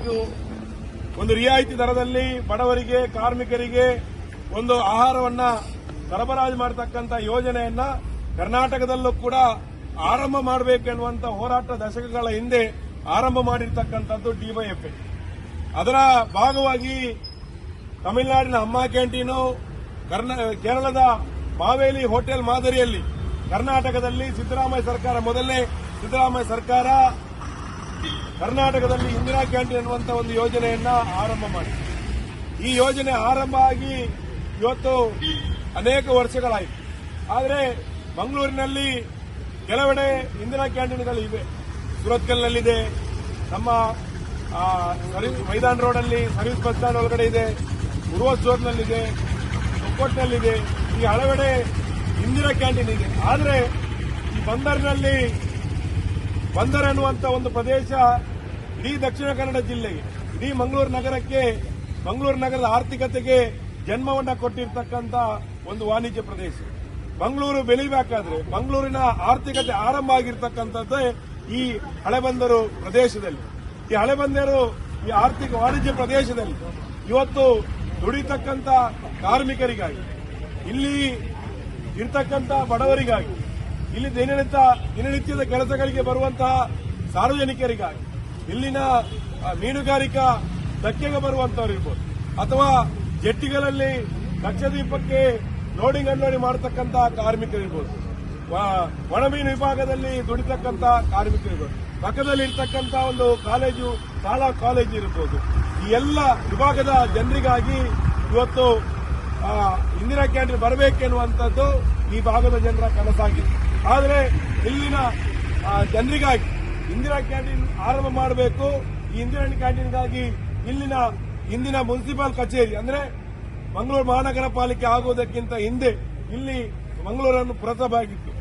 ಮಾಡಬೇಕು ಒಂದು ರಿಯಾಯಿತಿ ದರದಲ್ಲಿ ಬಡವರಿಗೆ, ಕಾರ್ಮಿಕರಿಗೆ ಒಂದು ಆಹಾರವನ್ನ ಸರಬರಾಜು ಮಾಡತಕ್ಕಂತ ಯೋಜನೆಯನ್ನ ಕರ್ನಾಟಕದಲ್ಲೂ ಕೂಡ ಆರಂಭ ಮಾಡಬೇಕೆನ್ನುವಂತ ಹೋರಾಟ ದಶಕಗಳ ಹಿಂದೆ ಆರಂಭ ಮಾಡಿರ್ತಕ್ಕಂಥದ್ದು ಡಿವೈಎಫ್ಎ. ಅದರ ಭಾಗವಾಗಿ ತಮಿಳುನಾಡಿನ ಅಮ್ಮ ಕ್ಯಾಂಟೀನು ಕೇರಳದ ಮಾವೇಲಿ ಹೋಟೆಲ್ ಮಾದರಿಯಲ್ಲಿ ಕರ್ನಾಟಕದಲ್ಲಿ ಸಿದ್ದರಾಮಯ್ಯ ಸರ್ಕಾರ ಮೊದಲನೇ ಸಿದ್ದರಾಮಯ್ಯ ಸರ್ಕಾರ ಕರ್ನಾಟಕದಲ್ಲಿ ಇಂದಿರಾ ಕ್ಯಾಂಟೀನ್ ಅನ್ನುವಂಥ ಒಂದು ಯೋಜನೆಯನ್ನ ಆರಂಭ ಮಾಡಿ. ಈ ಯೋಜನೆ ಆರಂಭ ಆಗಿ ಇವತ್ತು ಅನೇಕ ವರ್ಷಗಳಾಯಿತು. ಆದರೆ ಮಂಗಳೂರಿನಲ್ಲಿ ಕೆಲವೆಡೆ ಇಂದಿರಾ ಕ್ಯಾಂಟೀನ್ಗಳು ಇವೆ. ಸುರತ್ಕಲ್ನಲ್ಲಿದೆ ನಮ್ಮ ಮೈದಾನ್ ರೋಡಲ್ಲಿ ಸರ್ವಿಸ್ ಬಸ್ ಸ್ಟ್ಯಾಂಡ್ ಒಳಗಡೆ ಇದೆ ಉರ್ವಸ್ಟೋರ್ನಲ್ಲಿದೆ ಒಕ್ಕೊಟ್ಟಿನಲ್ಲಿದೆ ಈ ಹಲವೆಡೆ ಇಂದಿರಾ ಕ್ಯಾಂಟೀನ್ ಇದೆ. ಆದರೆ ಈ ಬಂದರಿನಲ್ಲಿ ಬಂದರ್ ಅನ್ನುವಂತ ಒಂದು ಪ್ರದೇಶ ಇಡೀ ದಕ್ಷಿಣ ಕನ್ನಡ ಜಿಲ್ಲೆಗೆ, ಇಡೀ ಮಂಗಳೂರು ನಗರಕ್ಕೆ, ಮಂಗಳೂರು ನಗರದ ಆರ್ಥಿಕತೆಗೆ ಜನ್ಮವನ್ನ ಕೊಟ್ಟಿರ್ತಕ್ಕಂಥ ಒಂದು ವಾಣಿಜ್ಯ ಪ್ರದೇಶ. ಮಂಗಳೂರು ಬೆಳಿಬೇಕಾದ್ರೆ ಮಂಗಳೂರಿನ ಆರ್ಥಿಕತೆ ಆರಂಭ ಆಗಿರ್ತಕ್ಕಂಥದ್ದೇ ಈ ಹಳೆಬಂದರು ಪ್ರದೇಶದಲ್ಲಿ. ಈ ಹಳೆಬಂದರು ಈ ಆರ್ಥಿಕ ವಾಣಿಜ್ಯ ಪ್ರದೇಶದಲ್ಲಿ ಇವತ್ತು ದುಡಿತಕ್ಕಂಥ ಕಾರ್ಮಿಕರಿಗಾಗಿ, ಇಲ್ಲಿ ಇರ್ತಕ್ಕಂಥ ಬಡವರಿಗಾಗಿ ಇಲ್ಲಿ ದಿನನಿತ್ಯ ದಿನನಿತ್ಯದ ಕೆಲಸಗಳಿಗೆ ಬರುವಂತಹ ಸಾರ್ವಜನಿಕರಿಗಾಗಿ. ಇಲ್ಲಿನ ಮೀನುಗಾರಿಕಾ ಧಕ್ಕೆಗೆ ಬರುವಂತವ್ರು ಇರ್ಬೋದು. ಅಥವಾ ಜೆಟ್ಟಿಗಳಲ್ಲಿ ಲಕ್ಷದ್ವೀಪಕ್ಕೆ ಲೋಡಿಂಗ್ ಅನ್ಲೋಡಿಂಗ್ ಮಾಡತಕ್ಕಂತ ಕಾರ್ಮಿಕರಿರ್ಬೋದು ಒಣಮೀನು ವಿಭಾಗದಲ್ಲಿ ದುಡಿತಕ್ಕಂತ ಕಾರ್ಮಿಕರಿರ್ಬೋದು ಪಕ್ಕದಲ್ಲಿ ಇರ್ತಕ್ಕಂತಹ ಒಂದು ಕಾಲೇಜು, ಶಾಲಾ ಕಾಲೇಜು ಇರ್ಬೋದು. ಈ ಎಲ್ಲ ವಿಭಾಗದ ಜನರಿಗಾಗಿ ಇವತ್ತು ಇಂದಿರಾ ಕ್ಯಾಂಟೀನ್ ಬರಬೇಕೆನ್ನುವಂಥದ್ದು ಈ ಭಾಗದ ಜನರ ಕನಸಾಗಿದೆ. ಆದರೆ ಇಲ್ಲಿನ ಜನರಿಗಾಗಿ ಇಂದಿರಾ ಕ್ಯಾಂಟೀನ್ ಆರಂಭ ಮಾಡಬೇಕು. ಈ ಇಂದಿರಾ ಕ್ಯಾಂಟೀನ್ಗಾಗಿ ಇಲ್ಲಿನ ಇಂದಿನ ಮುನ್ಸಿಪಾಲ್ ಕಚೇರಿ ಅಂದ್ರೆ ಮಂಗಳೂರು ಮಹಾನಗರ ಪಾಲಿಕೆ ಆಗುವುದಕ್ಕಿಂತ ಹಿಂದೆ ಇಲ್ಲಿ ಮಂಗಳೂರನ್ನು ಪುರಸಭೆ ಆಗಿತ್ತು.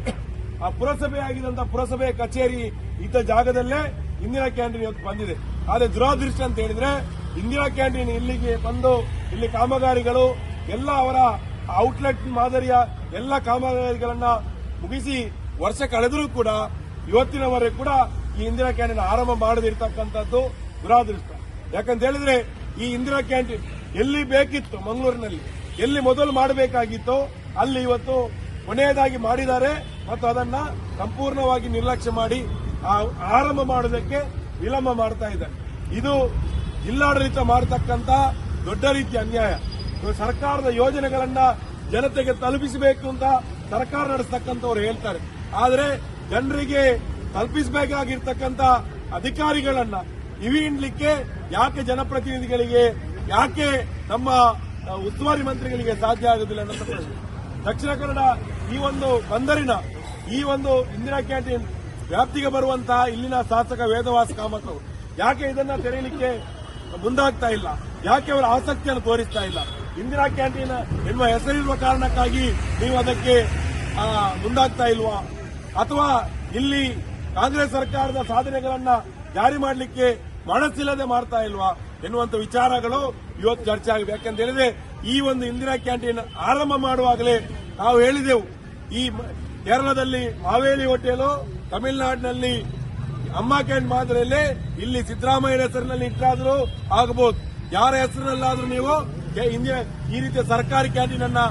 ಆ ಪುರಸಭೆ ಆಗಿದಂತಹ ಪುರಸಭೆ ಕಚೇರಿ ಇದ್ದ ಜಾಗದಲ್ಲೇ ಇಂದಿರಾ ಕ್ಯಾಂಟೀನ್ ಇವತ್ತು ಬಂದಿದೆ. ಆದರೆ ದುರಾದೃಷ್ಟ ಅಂತ ಹೇಳಿದ್ರೆ ಇಂದಿರಾ ಕ್ಯಾಂಟೀನ್ ಇಲ್ಲಿಗೆ ಬಂದು ಇಲ್ಲಿ ಕಾಮಗಾರಿಗಳು, ಎಲ್ಲ ಅವರ ಔಟ್ಲೆಟ್ ಮಾದರಿಯ ಎಲ್ಲ ಕಾಮಗಾರಿಗಳನ್ನ ಮುಗಿಸಿ ವರ್ಷ ಕಳೆದರೂ ಕೂಡ ಇವತ್ತಿನವರೆಗೂ ಕೂಡ ಈ ಇಂದಿರಾ ಕ್ಯಾಂಟೀನ್ ಆರಂಭ ಮಾಡದಿರ್ತಕ್ಕಂಥದ್ದು ದುರಾದೃಷ್ಟ. ಯಾಕಂತ ಹೇಳಿದ್ರೆ ಈ ಇಂದಿರಾ ಕ್ಯಾಂಟೀನ್ ಎಲ್ಲಿ ಬೇಕಿತ್ತು ಮಂಗಳೂರಿನಲ್ಲಿ? ಎಲ್ಲಿ ಮೊದಲು ಮಾಡಬೇಕಾಗಿತ್ತೋ ಅಲ್ಲಿ ಇವತ್ತು ಕೊನೆಯದಾಗಿ ಮಾಡಿದ್ದಾರೆ ಮತ್ತು ಅದನ್ನ ಸಂಪೂರ್ಣವಾಗಿ ನಿರ್ಲಕ್ಷ್ಯ ಮಾಡಿ ಆರಂಭ ಮಾಡೋದಕ್ಕೆ ವಿಳಂಬ ಮಾಡ್ತಾ ಇದ್ದಾರೆ. ಇದು ಜಿಲ್ಲಾಡಳಿತ ಮಾಡತಕ್ಕಂತ ದೊಡ್ಡ ರೀತಿಯ ಅನ್ಯಾಯ. ಸರ್ಕಾರದ ಯೋಜನೆಗಳನ್ನ ಜನತೆಗೆ ತಲುಪಿಸಬೇಕು ಅಂತ ಸರ್ಕಾರ ನಡೆಸ್ತಕ್ಕಂಥವ್ರು ಹೇಳ್ತಾರೆ. ಆದರೆ ಜನರಿಗೆ ತಲುಪಿಸಬೇಕಾಗಿರ್ತಕ್ಕಂಥ ಅಧಿಕಾರಿಗಳನ್ನ ಇವಿಡ್ಲಿಕ್ಕೆ ಯಾಕೆ ಜನಪ್ರತಿನಿಧಿಗಳಿಗೆ, ಯಾಕೆ ನಮ್ಮ ಉಸ್ತುವಾರಿ ಮಂತ್ರಿಗಳಿಗೆ ಸಾಧ್ಯ ಆಗುದಿಲ್ಲ ಅನ್ನೋ ಪ್ರಶ್ನೆ. ದಕ್ಷಿಣ ಕನ್ನಡ ಈ ಒಂದು ಬಂದರಿನ, ಈ ಒಂದು ಇಂದಿರಾ ಕ್ಯಾಂಟೀನ್ ವ್ಯಾಪ್ತಿಗೆ ಬರುವಂತಹ ಇಲ್ಲಿನ ಶಾಸಕ ವೇದವಾಸ ಕಾಮತ್ ಯಾಕೆ ಇದನ್ನ ತೆರೆಯಲಿಕ್ಕೆ ಮುಂದಾಗ್ತಾ ಇಲ್ಲ? ಯಾಕೆ ಅವರ ಆಸಕ್ತಿಯನ್ನು ತೋರಿಸ್ತಾ ಇಲ್ಲ? ಇಂದಿರಾ ಕ್ಯಾಂಟೀನ್ ಎನ್ನುವ ಹೆಸರಿರುವ ಕಾರಣಕ್ಕಾಗಿ ನೀವು ಅದಕ್ಕೆ ಮುಂದಾಗ್ತಾ ಇಲ್ವಾ? ಅಥವಾ ಇಲ್ಲಿ ಕಾಂಗ್ರೆಸ್ ಸರ್ಕಾರದ ಸಾಧನೆಗಳನ್ನ ಜಾರಿ ಮಾಡಲಿಕ್ಕೆ ಮನಸ್ಸಿಲ್ಲದೆ ಮಾಡ್ತಾ ಇಲ್ವಾ? ಎನ್ನುವಂತ ವಿಚಾರಗಳು ಇವತ್ತು ಚರ್ಚೆ ಆಗಿದೆ ಯಾಕಂತ ಹೇಳಿದ್ರೆ, ಈ ಒಂದು ಇಂದಿರಾ ಕ್ಯಾಂಟೀನ್ ಆರಂಭ ಮಾಡುವಾಗಲೇ ನಾವು ಹೇಳಿದೆವು. ಈ ಕೇರಳದಲ್ಲಿ ಮಾವೇಲಿ ಹೋಟೆಲು, ತಮಿಳುನಾಡಿನಲ್ಲಿ ಅಮ್ಮ ಕ್ಯಾಂಟ್ ಮಾದರಿಯಲ್ಲೇ ಇಲ್ಲಿ ಸಿದ್ದರಾಮಯ್ಯ ಹೆಸರಿನಲ್ಲಿ ಇಟ್ಟಾದರೂ ಆಗಬಹುದು ಯಾರ ಹೆಸರಿನಲ್ಲಾದರೂ ನೀವು ಇಂದಿನ ಈ ರೀತಿಯ ಸರ್ಕಾರಿ ಕ್ಯಾಂಟೀನ್ ಅನ್ನ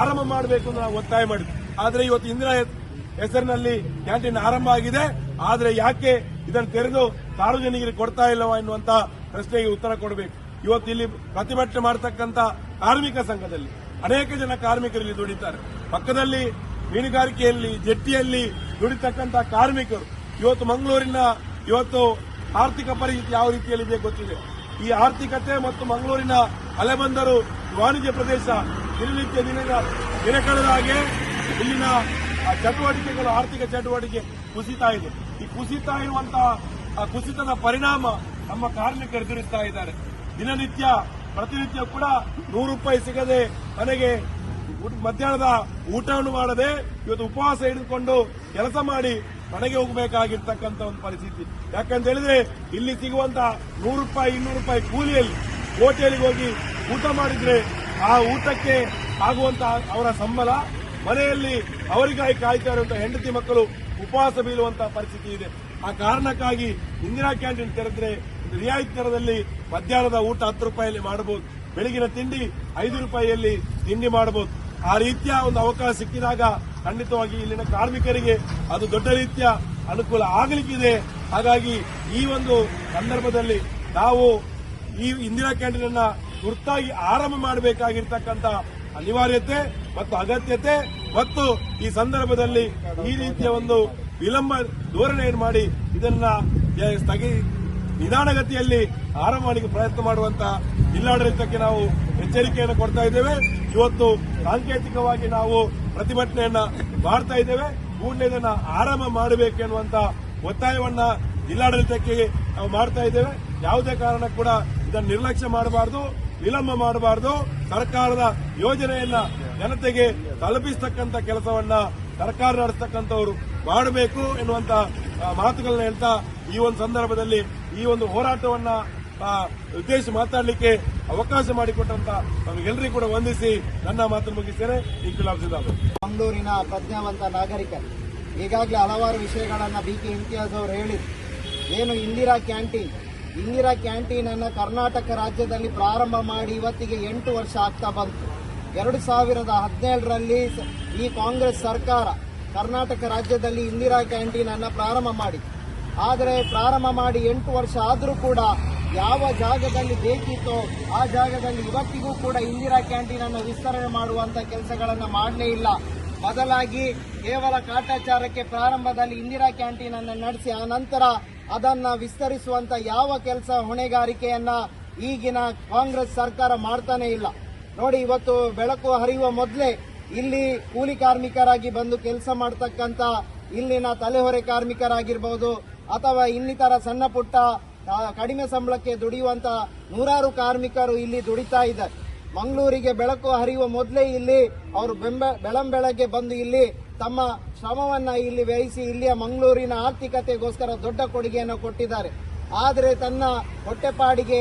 ಆರಂಭ ಮಾಡಬೇಕು ಅಂತ ನಾವು ಒತ್ತಾಯ ಮಾಡಿದ್ವಿ. ಆದ್ರೆ ಇವತ್ತು ಇಂದಿರಾ ಹೆಸರಿನಲ್ಲಿ ಕ್ಯಾಂಟೀನ್ ಆರಂಭ ಆಗಿದೆ. ಆದ್ರೆ ಯಾಕೆ ಇದನ್ನು ತೆರೆದು ಸಾರ್ವಜನಿಕರಿಗೆ ಕೊಡ್ತಾ ಇಲ್ಲವಾ ಎನ್ನುವಂತ ಪ್ರಶ್ನೆಗೆ ಉತ್ತರ ಕೊಡಬೇಕು. ಇವತ್ತು ಇಲ್ಲಿ ಪ್ರತಿಭಟನೆ ಮಾಡತಕ್ಕಂತ ಕಾರ್ಮಿಕ ಸಂಘದಲ್ಲಿ ಅನೇಕ ಜನ ಕಾರ್ಮಿಕರು ಇಲ್ಲಿ ದುಡಿತಾರೆ. ಪಕ್ಕದಲ್ಲಿ ಮೀನುಗಾರಿಕೆಯಲ್ಲಿ, ಜಟ್ಟಿಯಲ್ಲಿ ದುಡಿತಕ್ಕಂತ ಕಾರ್ಮಿಕರು. ಇವತ್ತು ಮಂಗಳೂರಿನ ಇವತ್ತು ಆರ್ಥಿಕ ಪರಿಸ್ಥಿತಿ ಯಾವ ರೀತಿಯಲ್ಲಿ ಇದೆ ಗೊತ್ತಿದೆ. ಈ ಆರ್ಥಿಕತೆ ಮತ್ತು ಮಂಗಳೂರಿನ ಅಲೆಬಂದರು ವಾಣಿಜ್ಯ ಪ್ರದೇಶ ದಿನನಿತ್ಯ ದಿನ ದಿನ ಕಳೆದ ಇಲ್ಲಿನ ಚಟುವಟಿಕೆಗಳು, ಆರ್ಥಿಕ ಚಟುವಟಿಕೆ ಕುಸಿತಾ ಇದೆ. ಈ ಕುಸಿತಾ ಇರುವಂತಹ ಕುಸಿತದ ಪರಿಣಾಮ ನಮ್ಮ ಕಾರ್ಮಿಕರು ಎದುರಿಸ್ತಾ ಇದ್ದಾರೆ. ದಿನನಿತ್ಯ, ಪ್ರತಿನಿತ್ಯ ಕೂಡ ನೂರು ರೂಪಾಯಿ ಸಿಗದೆ ಮನೆಗೆ ಮಧ್ಯಾಹ್ನದ ಊಟವನ್ನು ಮಾಡದೆ ಇವತ್ತು ಉಪವಾಸ ಹಿಡಿದುಕೊಂಡು ಕೆಲಸ ಮಾಡಿ ಮನೆಗೆ ಹೋಗಬೇಕಾಗಿರ್ತಕ್ಕಂಥ ಒಂದು ಪರಿಸ್ಥಿತಿ. ಯಾಕಂತ ಹೇಳಿದ್ರೆ ಇಲ್ಲಿ ಸಿಗುವಂತಹ ನೂರು ರೂಪಾಯಿ, ಇನ್ನೂರು ರೂಪಾಯಿ ಕೂಲಿಯಲ್ಲಿ ಹೋಟೆಲ್ಗೆ ಹೋಗಿ ಊಟ ಮಾಡಿದ್ರೆ ಆ ಊಟಕ್ಕೆ ಆಗುವಂತಹ ಅವರ ಸಂಬಳ ಮನೆಯಲ್ಲಿ ಅವರಿಗಾಗಿ ಕಾಯ್ತಾ ಇರುವಂತಹ ಹೆಂಡತಿ ಮಕ್ಕಳು ಉಪವಾಸ ಬೀಳುವಂತಹ ಪರಿಸ್ಥಿತಿ ಇದೆ. ಆ ಕಾರಣಕ್ಕಾಗಿ ಇಂದಿರಾ ಕ್ಯಾಂಟೀನ್ ತೆರೆದ್ರೆ ರಿಯಾಯಿತಿ ದರದಲ್ಲಿ ಮಧ್ಯಾಹ್ನದ ಊಟ ಹತ್ತು ರೂಪಾಯಿಯಲ್ಲಿ ಮಾಡಬಹುದು. ಬೆಳಗಿನ ತಿಂಡಿ ಐದು ರೂಪಾಯಿಯಲ್ಲಿ ತಿಂಡಿ ಮಾಡಬಹುದು. ಆ ರೀತಿಯ ಒಂದು ಅವಕಾಶ ಸಿಕ್ಕಿದಾಗ ಖಂಡಿತವಾಗಿ ಇಲ್ಲಿನ ಕಾರ್ಮಿಕರಿಗೆ ಅದು ದೊಡ್ಡ ರೀತಿಯ ಅನುಕೂಲ ಆಗಲಿಕ್ಕಿದೆ. ಹಾಗಾಗಿ ಈ ಒಂದು ಸಂದರ್ಭದಲ್ಲಿ ನಾವು ಈ ಇಂದಿರಾ ಕ್ಯಾಂಟೀನ್ ಅನ್ನ ತುರ್ತಾಗಿ ಆರಂಭ ಮಾಡಬೇಕಾಗಿರ್ತಕ್ಕಂಥ ಅನಿವಾರ್ಯತೆ ಮತ್ತು ಅಗತ್ಯತೆ ಮತ್ತು ಈ ಸಂದರ್ಭದಲ್ಲಿ ಈ ರೀತಿಯ ಒಂದು ವಿಳಂಬ ಧೋರಣೆಯನ್ನು ಮಾಡಿ ಇದನ್ನ ಸ್ಥಗಿ ನಿಧಾನಗತಿಯಲ್ಲಿ ಆರಂಭ ಮಾಡಲಿಕ್ಕೆ ಪ್ರಯತ್ನ ಮಾಡುವಂತ ಜಿಲ್ಲಾಡಳಿತಕ್ಕೆ ನಾವು ಎಚ್ಚರಿಕೆಯನ್ನು ಕೊಡ್ತಾ ಇದ್ದೇವೆ. ಇವತ್ತು ಸಾಂಕೇತಿಕವಾಗಿ ನಾವು ಪ್ರತಿಭಟನೆಯನ್ನ ಮಾಡ್ತಾ ಇದ್ದೇವೆ. ಕೂಡಲೇ ಇದನ್ನ ಆರಂಭ ಮಾಡಬೇಕೆನ್ನುವಂತ ಒತ್ತಾಯವನ್ನ ಜಿಲ್ಲಾಡಳಿತಕ್ಕೆ ನಾವು ಮಾಡ್ತಾ ಇದ್ದೇವೆ. ಯಾವುದೇ ಕಾರಣ ಕೂಡ ಇದನ್ನು ನಿರ್ಲಕ್ಷ್ಯ ಮಾಡಬಾರದು, ವಿಳಂಬ ಮಾಡಬಾರದು. ಸರ್ಕಾರದ ಯೋಜನೆಯನ್ನ ಜನತೆಗೆ ತಲುಪಿಸ್ತಕ್ಕಂಥ ಕೆಲಸವನ್ನ ಸರ್ಕಾರ ನಡೆಸ್ತಕ್ಕಂಥವರು ಮಾಡಬೇಕು ಎನ್ನುವಂತ ಮಾತುಗಳನ್ನ ಹೇಳ್ತಾ ಈ ಒಂದು ಸಂದರ್ಭದಲ್ಲಿ ಈ ಒಂದು ಹೋರಾಟವನ್ನ ಉದ್ದೇಶ ಮಾತಾಡಲಿಕ್ಕೆ ಅವಕಾಶ ಮಾಡಿಕೊಟ್ಟಂತ ನಮಗೆಲ್ಲರಿಗೂ ಕೂಡ ವಂದಿಸಿ ನನ್ನ ಮಾತನ್ನು ಮುಗಿಸ್ತೇನೆ. ಇಂಕುಲಾಬ್ ಸಿದ್ದಾಬ್ ಮಂಗಳೂರಿನ ಪ್ರಜ್ಞಾವಂತ ನಾಗರಿಕರು, ಈಗಾಗಲೇ ಹಲವಾರು ವಿಷಯಗಳನ್ನು ಬಿ ಕೆ ಇಮ್ತಿಯಾಜ್ ಅವರು ಹೇಳಿದ್ರು. ಏನು ಇಂದಿರಾ ಕ್ಯಾಂಟೀನ್ ಇಂದಿರಾ ಕ್ಯಾಂಟೀನ್ ಅನ್ನು ಕರ್ನಾಟಕ ರಾಜ್ಯದಲ್ಲಿ ಪ್ರಾರಂಭ ಮಾಡಿ ಇವತ್ತಿಗೆ ಎಂಟು ವರ್ಷ ಆಗ್ತಾ ಬಂತು. ಎರಡು ಸಾವಿರದ ಹದಿನೇಳರಲ್ಲಿ ಈ ಕಾಂಗ್ರೆಸ್ ಸರ್ಕಾರ ಕರ್ನಾಟಕ ರಾಜ್ಯದಲ್ಲಿ ಇಂದಿರಾ ಕ್ಯಾಂಟೀನ್ ಅನ್ನು ಪ್ರಾರಂಭ ಮಾಡಿ ಆದರೆ ಪ್ರಾರಂಭ ಮಾಡಿ ಎಂಟು ವರ್ಷ ಆದರೂ ಕೂಡ ಯಾವ ಜಾಗದಲ್ಲಿ ಬೇಕಿತ್ತೋ ಆ ಜಾಗದಲ್ಲಿ ಇವತ್ತಿಗೂ ಕೂಡ ಇಂದಿರಾ ಕ್ಯಾಂಟೀನ್ ಅನ್ನು ವಿಸ್ತರಣೆ ಮಾಡುವಂತ ಕೆಲಸಗಳನ್ನು ಮಾಡಲೇ ಇಲ್ಲ. ಬದಲಾಗಿ ಕೇವಲ ಕಾಟಾಚಾರಕ್ಕೆ ಪ್ರಾರಂಭದಲ್ಲಿ ಇಂದಿರಾ ಕ್ಯಾಂಟೀನ್ ಅನ್ನು ನಡೆಸಿ, ಆ ನಂತರ ಅದನ್ನ ವಿಸ್ತರಿಸುವಂತ ಯಾವ ಕೆಲಸ ಹೊಣೆಗಾರಿಕೆಯನ್ನ ಈಗಿನ ಕಾಂಗ್ರೆಸ್ ಸರ್ಕಾರ ಮಾಡ್ತಾನೆ ಇಲ್ಲ. ನೋಡಿ, ಇವತ್ತು ಬೆಳಕು ಹರಿಯುವ ಮೊದಲೇ ಇಲ್ಲಿ ಕೂಲಿ ಕಾರ್ಮಿಕರಾಗಿ ಬಂದು ಕೆಲಸ ಮಾಡತಕ್ಕಂತ ಇಲ್ಲಿನ ತಲೆಹೊರೆ ಕಾರ್ಮಿಕರಾಗಿರ್ಬೋದು, ಅಥವಾ ಇನ್ನಿತರ ಸಣ್ಣ ಪುಟ್ಟ ಕಡಿಮೆ ಸಂಬಳಕ್ಕೆ ದುಡಿಯುವಂತ ನೂರಾರು ಕಾರ್ಮಿಕರು ಇಲ್ಲಿ ದುಡಿತಾ ಇದ್ದಾರೆ. ಮಂಗಳೂರಿಗೆ ಬೆಳಕು ಹರಿಯುವ ಮೊದಲೇ ಇಲ್ಲಿ ಅವರು ಬೆಂಬ, ಬೆಳಂಬೆಳಗ್ಗೆ ಬಂದು ಇಲ್ಲಿ ತಮ್ಮ ಶ್ರಮವನ್ನ ಇಲ್ಲಿ ವ್ಯಯಿಸಿ ಇಲ್ಲಿಯ ಮಂಗಳೂರಿನ ಆರ್ಥಿಕತೆಗೋಸ್ಕರ ದೊಡ್ಡ ಕೊಡುಗೆಯನ್ನು ಕೊಟ್ಟಿದ್ದಾರೆ. ಆದರೆ ತನ್ನ ಹೊಟ್ಟೆಪಾಡಿಗೆ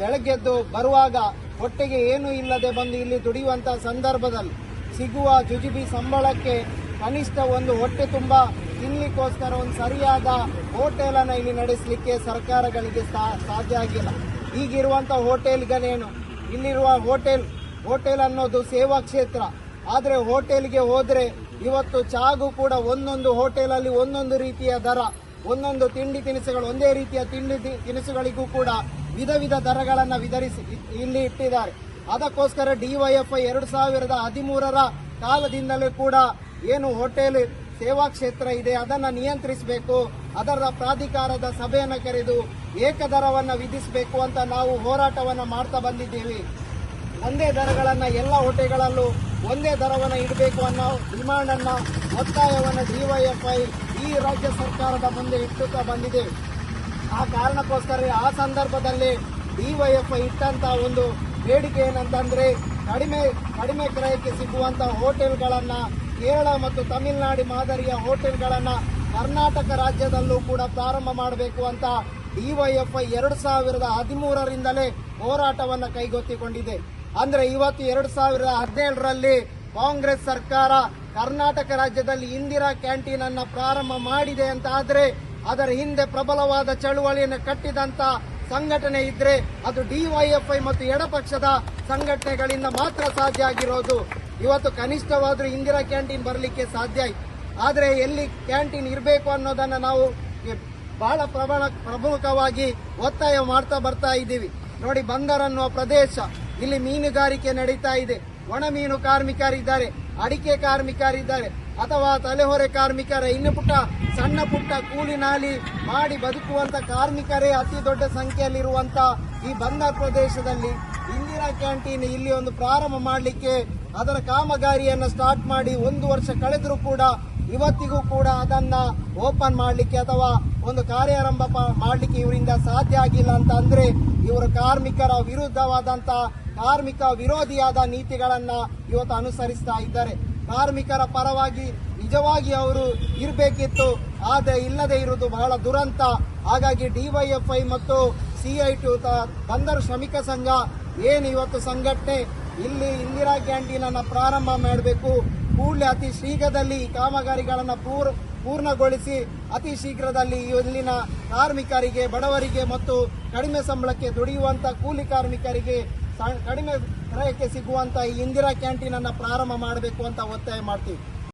ಬೆಳಗ್ಗೆದ್ದು ಬರುವಾಗ ಹೊಟ್ಟೆಗೆ ಏನೂ ಇಲ್ಲದೆ ಬಂದು ಇಲ್ಲಿ ದುಡಿಯುವಂತಹ ಸಂದರ್ಭದಲ್ಲಿ ಸಿಗುವ ಜುಜುಬಿ ಸಂಬಳಕ್ಕೆ ಕನಿಷ್ಠ ಒಂದು ಹೊಟ್ಟೆ ತುಂಬ ತಿನ್ನಲಿಕ್ಕೋಸ್ಕರ ಒಂದು ಸರಿಯಾದ ಹೋಟೆಲನ್ನು ಇಲ್ಲಿ ನಡೆಸಲಿಕ್ಕೆ ಸರ್ಕಾರಗಳಿಗೆ ಸಾಧ್ಯ ಆಗಿಲ್ಲ. ಈಗಿರುವಂಥ ಹೋಟೆಲ್ಗಳೇನು ಇಲ್ಲಿರುವ ಹೋಟೆಲ್ ಹೋಟೆಲ್ ಅನ್ನೋದು ಸೇವಾ ಕ್ಷೇತ್ರ. ಆದರೆ ಹೋಟೆಲ್ಗೆ ಹೋದ್ರೆ ಇವತ್ತು ಚಾಗೂ ಕೂಡ ಒಂದೊಂದು ಹೋಟೆಲಲ್ಲಿ ಒಂದೊಂದು ರೀತಿಯ ದರ, ಒಂದೊಂದು ತಿಂಡಿ ತಿನಿಸುಗಳು ಒಂದೇ ರೀತಿಯ ತಿಂಡಿ ತಿನಿಸುಗಳಿಗೂ ಕೂಡ ವಿಧ ವಿಧ ದರಗಳನ್ನ ವಿತರಿಸಿ ಇಲ್ಲಿ ಇಟ್ಟಿದ್ದಾರೆ. ಅದಕ್ಕೋಸ್ಕರ ಡಿವೈಎಫ್ಐ ಎರಡು ಸಾವಿರದ ಹದಿಮೂರರ ಕಾಲದಿಂದಲೂ ಕೂಡ ಏನು ಹೋಟೆಲ್ ಸೇವಾ ಕ್ಷೇತ್ರ ಇದೆ ಅದನ್ನ ನಿಯಂತ್ರಿಸಬೇಕು, ಅದರ ಪ್ರಾಧಿಕಾರದ ಸಭೆಯನ್ನು ಕರೆದು ಏಕದರವನ್ನ ವಿಧಿಸಬೇಕು ಅಂತ ನಾವು ಹೋರಾಟವನ್ನ ಮಾಡ್ತಾ ಬಂದಿದ್ದೀವಿ. ಒಂದೇ ದರಗಳನ್ನು ಎಲ್ಲ ಹೋಟೆಲ್ಗಳಲ್ಲೂ ಒಂದೇ ದರವನ್ನು ಇಡಬೇಕು ಅನ್ನೋ ಡಿಮಾಂಡ್ ಅನ್ನ ಒತ್ತಾಯವನ್ನ ಡಿವೈಎಫ್ಐ ಈ ರಾಜ್ಯ ಸರ್ಕಾರದ ಮುಂದೆ ಇಟ್ಟುತ್ತಾ ಬಂದಿದೆ. ಆ ಕಾರಣಕ್ಕೋಸ್ಕರ ಆ ಸಂದರ್ಭದಲ್ಲಿ ಡಿವೈಎಫ್ಐ ಇಟ್ಟಂತ ಒಂದು ಬೇಡಿಕೆ ಏನಂತಂದ್ರೆ ಕಡಿಮೆ ಕಡಿಮೆ ಕ್ರಯಕ್ಕೆ ಸಿಗುವಂತ ಹೋಟೆಲ್ಗಳನ್ನ ಕೇರಳ ಮತ್ತು ತಮಿಳುನಾಡು ಮಾದರಿಯ ಹೋಟೆಲ್ಗಳನ್ನ ಕರ್ನಾಟಕ ರಾಜ್ಯದಲ್ಲೂ ಕೂಡ ಪ್ರಾರಂಭ ಮಾಡಬೇಕು ಅಂತ ಡಿವೈಎಫ್ಐ ಎರಡು ಸಾವಿರದ ಹದಿಮೂರರಿಂದಲೇ ಹೋರಾಟವನ್ನು ಕೈಗೊತ್ತಿಕೊಂಡಿದೆ. ಅಂದ್ರೆ ಇವತ್ತು ಎರಡು ಸಾವಿರದ ಹದಿನೇಳರಲ್ಲಿ ಕಾಂಗ್ರೆಸ್ ಸರ್ಕಾರ ಕರ್ನಾಟಕ ರಾಜ್ಯದಲ್ಲಿ ಇಂದಿರಾ ಕ್ಯಾಂಟೀನ್ ಅನ್ನ ಪ್ರಾರಂಭ ಮಾಡಿದೆ ಅಂತ ಆದ್ರೆ ಅದರ ಹಿಂದೆ ಪ್ರಬಲವಾದ ಚಳುವಳಿಯನ್ನು ಕಟ್ಟಿದಂತ ಸಂಘಟನೆ ಇದ್ರೆ ಅದು ಡಿವೈಎಫ್ಐ ಮತ್ತು ಎಡಪಕ್ಷದ ಸಂಘಟನೆಗಳಿಂದ ಮಾತ್ರ ಸಾಧ್ಯ ಆಗಿರೋದು. ಇವತ್ತು ಕನಿಷ್ಠವಾದ್ರೂ ಇಂದಿರಾ ಕ್ಯಾಂಟೀನ್ ಬರಲಿಕ್ಕೆ ಸಾಧ್ಯ ಆದ್ರೆ ಎಲ್ಲಿ ಕ್ಯಾಂಟೀನ್ ಇರಬೇಕು ಅನ್ನೋದನ್ನ ನಾವು ಬಹಳ ಪ್ರಬಲ ಪ್ರಮುಖವಾಗಿ ಒತ್ತಾಯ ಮಾಡ್ತಾ ಬರ್ತಾ ಇದ್ದೀವಿ. ನೋಡಿ ಬಂದರ್ ಅನ್ನುವ ಪ್ರದೇಶ. ಇಲ್ಲಿ ಮೀನುಗಾರಿಕೆ ನಡೀತಾ ಇದೆ. ಒಣ ಮೀನು ಕಾರ್ಮಿಕರಿದ್ದಾರೆ, ಅಡಿಕೆ ಕಾರ್ಮಿಕರಿದ್ದಾರೆ, ಅಥವಾ ತಲೆಹೊರೆ ಕಾರ್ಮಿಕರ ಇನ್ನು ಪುಟ್ಟ, ಸಣ್ಣ ಪುಟ್ಟ ಕೂಲಿ ನಾಲಿ ಮಾಡಿ ಬದುಕುವಂತ ಕಾರ್ಮಿಕರೇ ಅತಿ ದೊಡ್ಡ ಸಂಖ್ಯೆಯಲ್ಲಿರುವಂತ ಈ ಬಂದರ್ ಪ್ರದೇಶದಲ್ಲಿ ಇಂದಿರಾ ಕ್ಯಾಂಟೀನ್ ಇಲ್ಲಿ ಒಂದು ಪ್ರಾರಂಭ ಮಾಡಲಿಕ್ಕೆ ಅದರ ಕಾಮಗಾರಿಯನ್ನು ಸ್ಟಾರ್ಟ್ ಮಾಡಿ ಒಂದು ವರ್ಷ ಕಳೆದರೂ ಕೂಡ ಇವತ್ತಿಗೂ ಕೂಡ ಅದನ್ನ ಓಪನ್ ಮಾಡಲಿಕ್ಕೆ ಅಥವಾ ಒಂದು ಕಾರ್ಯಾರಂಭ ಮಾಡಲಿಕ್ಕೆ ಇವರಿಂದ ಸಾಧ್ಯ ಆಗಿಲ್ಲ ಅಂತ ಅಂದ್ರೆ ಇವರು ಕಾರ್ಮಿಕರ ವಿರುದ್ಧವಾದಂತ ಕಾರ್ಮಿಕ ವಿರೋಧಿಯಾದ ನೀತಿಗಳನ್ನು ಇವತ್ತು ಅನುಸರಿಸ್ತಾ ಇದ್ದಾರೆ. ಕಾರ್ಮಿಕರ ಪರವಾಗಿ ನಿಜವಾಗಿ ಅವರು ಇರಬೇಕಿತ್ತು, ಆದರೆ ಇಲ್ಲದೆ ಇರುವುದು ಬಹಳ ದುರಂತ. ಹಾಗಾಗಿ ಡಿವೈಎಫ್ಐ ಮತ್ತು ಸಿಐಟಿ ಬಂದರು ಶ್ರಮಿಕ ಸಂಘ, ಏನು ಇವತ್ತು ಸಂಘಟನೆ? ಇಲ್ಲಿ ಇಂದಿರಾ ಕ್ಯಾಂಟೀನ್ ಅನ್ನ ಪ್ರಾರಂಭ ಮಾಡಬೇಕು. ಕೂಡಲೇ ಅತಿ ಶೀಘ್ರದಲ್ಲಿ ಈ ಕಾಮಗಾರಿಗಳನ್ನ ಪೂರ್, ಪೂರ್ಣಗೊಳಿಸಿ ಅತಿ ಶೀಘ್ರದಲ್ಲಿ ಇಲ್ಲಿನ ಕಾರ್ಮಿಕರಿಗೆ, ಬಡವರಿಗೆ ಮತ್ತು ಕಡಿಮೆ ಸಂಬಳಕ್ಕೆ ದುಡಿಯುವಂತ ಕೂಲಿ ಕಾರ್ಮಿಕರಿಗೆ ಕಡಿಮೆ ಕ್ರಯಕ್ಕೆ ಸಿಗುವಂತ ಈ ಇಂದಿರಾ ಕ್ಯಾಂಟೀನ್ ಅನ್ನ ಪ್ರಾರಂಭ ಮಾಡಬೇಕು ಅಂತ ಒತ್ತಾಯ ಮಾಡ್ತೀವಿ.